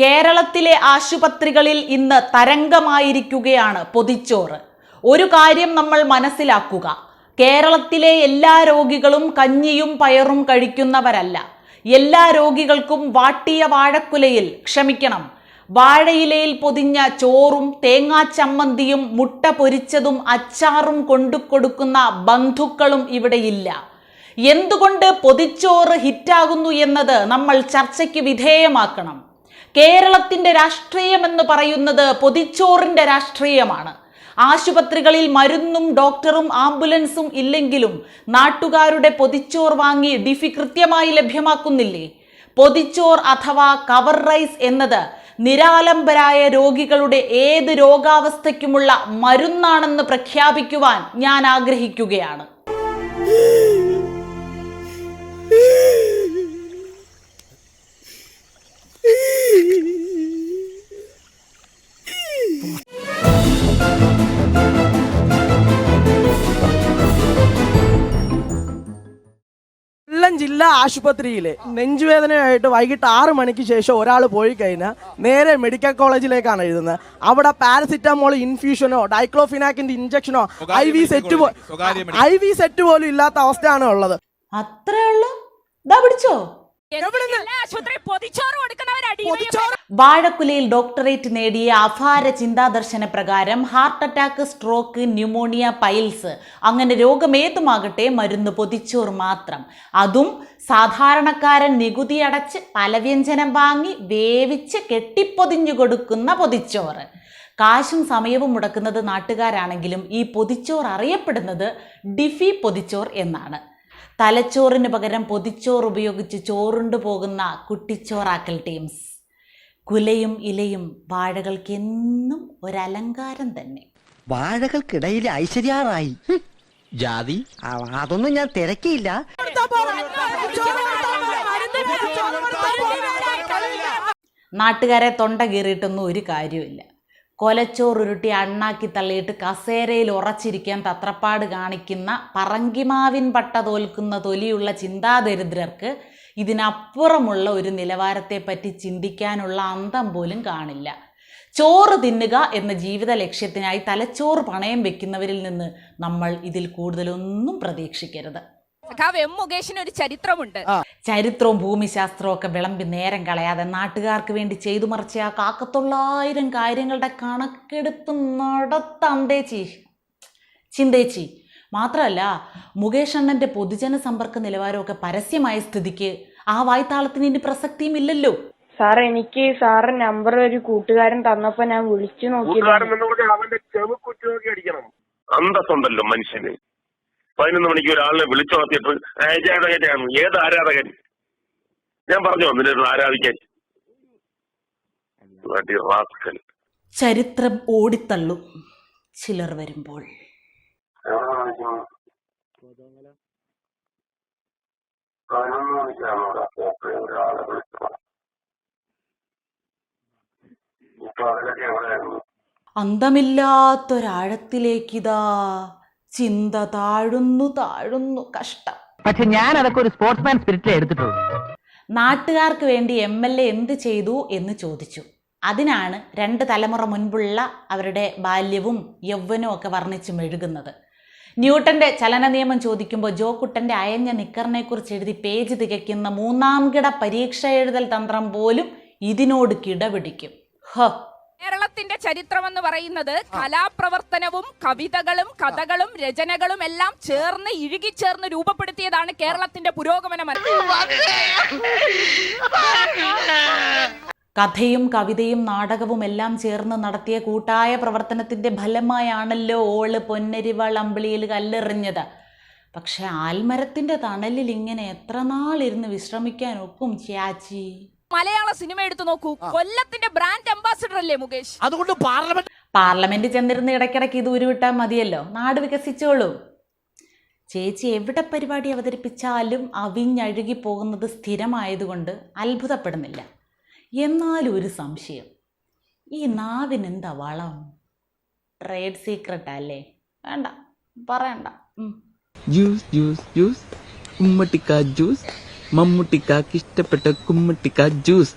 കേരളത്തിലെ ആശുപത്രികളിൽ ഇന്ന് തരംഗമായിരിക്കുകയാണ് പൊതിച്ചോറ്. ഒരു കാര്യം നമ്മൾ മനസ്സിലാക്കുക. കേരളത്തിലെ എല്ലാ രോഗികളും കഞ്ഞിയും പയറും കഴിക്കുന്നവരല്ല. എല്ലാ രോഗികൾക്കും വാട്ടിയ വാഴക്കുലയിൽ ക്ഷമിക്കണം. വാഴയിലയിൽ പൊതിഞ്ഞ ചോറും തേങ്ങാച്ചമ്മന്തിയും മുട്ട പൊരിച്ചതും അച്ചാറും കൊണ്ടുകൊടുക്കുന്ന ബന്ധുക്കളും ഇവിടെയില്ല എന്തുകൊണ്ട് പൊതിച്ചോറ് ഹിറ്റാകുന്നു എന്നത് നമ്മൾ ചർച്ചയ്ക്ക് വിധേയമാക്കണം. കേരളത്തിന്റെ രാഷ്ട്രീയം എന്ന് പറയുന്നത് പൊതിച്ചോറിന്റെ രാഷ്ട്രീയമാണ്. ആശുപത്രികളിൽ മരുന്നും ഡോക്ടറും ആംബുലൻസും ഇല്ലെങ്കിലും നാട്ടുകാരുടെ പൊതിച്ചോർ വാങ്ങി ഡിഫി കൃത്യമായി ലഭ്യമാക്കുന്നില്ലേ? പൊതിച്ചോർ അഥവാ കവർ റൈസ് എന്നത് നിരാലംബരായ രോഗികളുടെ ഏത് രോഗാവസ്ഥയ്ക്കുമുള്ള മരുന്നാണെന്ന് പ്രഖ്യാപിക്കുവാൻ ഞാൻ ആഗ്രഹിക്കുകയാണ്. ജില്ലാ ആശുപത്രിയിൽ നെഞ്ചുവേദനയായിട്ട് വൈകിട്ട് ആറ് മണിക്ക് ശേഷം ഒരാൾ പോയി കഴിഞ്ഞാൽ നേരെ മെഡിക്കൽ കോളേജിലേക്കാണ് എഴുതുന്നത്. അവിടെ പാരസിറ്റമോൾ ഇൻഫ്യൂഷനോ ഡൈക്ലോഫിനാക്കിന്റെ ഇഞ്ചക്ഷനോ I V set I V set പോലും ഇല്ലാത്ത അവസ്ഥയാണ് ഉള്ളത്. അത്രേ ഉള്ളൂ? ഇതാ പിടിച്ചോ? വാഴക്കുലയിൽ ഡോക്ടറേറ്റ് നേടിയ അപാര ചിന്താദർശന പ്രകാരം heart attack stroke pneumonia piles അങ്ങനെ രോഗമേതുമാകട്ടെ മരുന്ന് പൊതിച്ചോർ മാത്രം. അതും സാധാരണക്കാരൻ നികുതി അടച്ച് പലവ്യഞ്ജനം വാങ്ങി വേവിച്ച് കെട്ടിപ്പൊതിഞ്ഞു കൊടുക്കുന്ന പൊതിച്ചോറ്. കാശും സമയവും മുടക്കുന്നത് നാട്ടുകാരാണെങ്കിലും ഈ പൊതിച്ചോർ അറിയപ്പെടുന്നത് ഡിഫി പൊതിച്ചോർ എന്നാണ്. തലച്ചോറിന് പകരം പൊതിച്ചോറ് ഉപയോഗിച്ച് ചോറുണ്ടു പോകുന്ന കുട്ടിച്ചോറാക്കൽ ടീംസ്. കുലയും ഇലയും വാഴകൾക്ക് എന്നും ഒരലങ്കാരം തന്നെ. വാഴകൾക്കിടയിൽ ഐശ്വര്യാറായി. ജാതി? അതൊന്നും ഞാൻ തിരക്കിയില്ല. നാട്ടുകാരെ തൊണ്ട കീറിയിട്ടൊന്നും ഒരു കാര്യമില്ല കൊലച്ചോറുരുട്ടി അണ്ണാക്കി തള്ളിയിട്ട് കസേരയിൽ ഉറച്ചിരിക്കാൻ തത്രപ്പാട് കാണിക്കുന്ന പറങ്കിമാവിൻ പട്ട തോൽക്കുന്ന തൊലിയുള്ള ചിന്താദരിദ്രർക്ക് ഇതിനപ്പുറമുള്ള ഒരു നിലവാരത്തെപ്പറ്റി ചിന്തിക്കാനുള്ള അന്തം പോലും കാണില്ല. ചോറ് തിന്നുക എന്ന ജീവിത ലക്ഷ്യത്തിനായി തലച്ചോറ് പണയം വെക്കുന്നവരിൽ നിന്ന് നമ്മൾ ഇതിൽ കൂടുതലൊന്നും പ്രതീക്ഷിക്കരുത്. സഖാവ് എം മുകേഷിന് ഒരു ചരിത്രമുണ്ട്. ചരിത്രവും ഭൂമിശാസ്ത്രവും ഒക്കെ വിളമ്പി നേരം കളയാതെ നാട്ടുകാർക്ക് വേണ്ടി ചെയ്തു മറിച്ച ആ കാക്കത്തൊള്ളായിരം കാര്യങ്ങളുടെ കണക്കെടുപ്പ് നടത്തന്തേച്ചി ചിന്തേച്ചി. മാത്രമല്ല മുകേഷ് അണ്ണന്റെ പൊതുജന സമ്പർക്ക നിലവാരമൊക്കെ പരസ്യമായ സ്ഥിതിക്ക് ആ വായ്ത്താളത്തിന് ഇനി പ്രസക്തിയും ഇല്ലല്ലോ. സാർ എനിക്ക് സാറ് നമ്പർ ഒരു കൂട്ടുകാരൻ തന്നപ്പോ ഞാൻ വിളിച്ചു നോക്കി കൂട്ടുകാരൻ എന്ന് പറഞ്ഞാൽ അവന്റെ ചെവി കുറ്റുനോക്കി അടിക്കണം. അന്തസ്സുണ്ടല്ലോ മനുഷ്യന്. പതിനൊന്ന് മണിക്ക് ഒരാളിനെ വിളിച്ചു നടത്തിയിട്ട് ആരാധകനാണ് ഏത് ആരാധകൻ? ഞാൻ പറഞ്ഞു വന്നില്ല ആരാധിക്കാൻ? ചരിത്രം ഓടിത്തള്ളും ചിലർ വരുമ്പോൾ. പതിനൊന്ന് മണിക്കാണ് ഒരാളെ വിളിച്ചത് അന്തമില്ലാത്തൊരാഴത്തിലേക്കിതാ. ചിന്ത താഴുന്നു താഴുന്നു കഷ്ടം. പക്ഷെ ഞാൻ അതൊക്കെ ഒരു സ്പോർട്സ്മാൻ സ്പിരിറ്റിൽ എടുത്തിട്ടുള്ളൂ. നാട്ടുകാർക്ക് വേണ്ടി എം എൽ എ എന്ത് ചെയ്തു എന്ന് ചോദിച്ചു. അതിനാണ് രണ്ട് തലമുറ മുൻപുള്ള അവരുടെ ബാല്യവും യൗവനവും ഒക്കെ വർണിച്ച് മെഴുകുന്നത്. ന്യൂട്ടന്റെ ചലന നിയമം ചോദിക്കുമ്പോൾ ജോക്കുട്ടന്റെ അയഞ്ഞ നിക്കറിനെ കുറിച്ച് എഴുതി പേജ് തികയ്ക്കുന്ന മൂന്നാം കിട പരീക്ഷ എഴുതൽ തന്ത്രം പോലും ഇതിനോട് കിടപിടിക്കും. ഹ കേരളത്തിന്റെ ചരിത്രം എന്ന് പറയുന്നത് കലാപ്രവർത്തനവും കവിതകളും കഥകളും രചനകളും എല്ലാം ചേർന്ന് ഇഴുകിച്ചേർന്ന് രൂപപ്പെടുത്തിയതാണ് കേരളത്തിന്റെ പുരോഗമന കഥയും കവിതയും നാടകവും എല്ലാം ചേർന്ന് നടത്തിയ കൂട്ടായ പ്രവർത്തനത്തിന്റെ ഫലമായാണല്ലോ ഓൾ പൊന്നരിവാൾ അമ്പിളിയിൽ കല്ലെറിഞ്ഞത്. പക്ഷെ ആൽമരത്തിന്റെ തണലിൽ ഇങ്ങനെ എത്ര നാളിരുന്ന് വിശ്രമിക്കാൻ ഒക്കും ചാച്ചി മലയാള സിനിമ എടുത്തു നോക്കൂ. കൊല്ലത്തിന്റെ ബ്രാൻഡ് അംബാസിഡർ അല്ലേ മുകേഷ്? അതുകൊണ്ട് പാർലമെന്റ് പാർലമെന്റ് ചെന്നിരുന്ന് ഇടയ്ക്കിടയ്ക്ക് ഇത് ഉരുവിട്ടാൽ മതിയല്ലോ. നാട് വികസിച്ചോളൂ. ചേച്ചി എവിടെ പരിപാടി അവതരിപ്പിച്ചാലും അവിഞ്ഞഴുകി പോകുന്നത് സ്ഥിരമായതുകൊണ്ട് അത്ഭുതപ്പെടുന്നില്ല. എന്നാലും ഒരു സംശയം. ഈ നാവിനെന്താ വളം? ട്രേഡ് സീക്രട്ട് അല്ലേ? വേണ്ട പറയണ്ട. ജ്യൂസ് ജ്യൂസ് ജ്യൂസ് ഉമ്മട്ടിക്ക ജ്യൂസ് മമ്മൂട്ടിക്കാക്ക് ഇഷ്ടപ്പെട്ട കുമ്മട്ടിക്ക ജ്യൂസ്